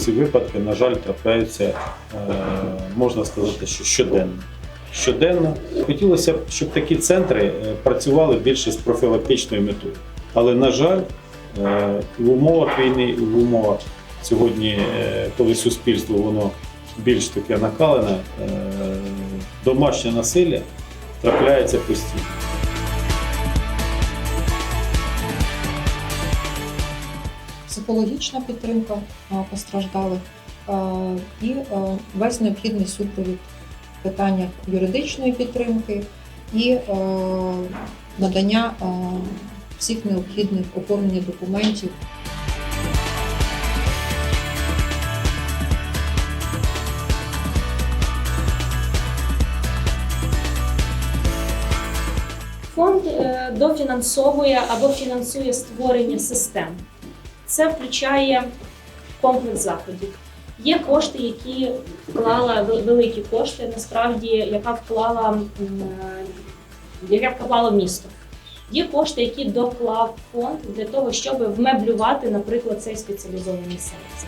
ці випадки, на жаль, трапляються, е, можна сказати, що щоденно. Щоденно хотілося б, щоб такі центри е, працювали більше з профілактичною метою. Але, на жаль, е, в умовах війни, в умовах сьогодні, коли суспільство воно більш таке накалене, домашнє насилля трапляється постійно. Психологічна підтримка постраждалих і весь необхідний супровід в питаннях юридичної підтримки і надання всіх необхідних оформлення документів. Фонд е, дофінансовує або фінансує створення систем. Це включає комплекс заходів. Є кошти, які вклала великі кошти, насправді, яка вклала е, яка вклала місто. Є кошти, які доклав фонд для того, щоб вмеблювати, наприклад, цей спеціалізований сервіс.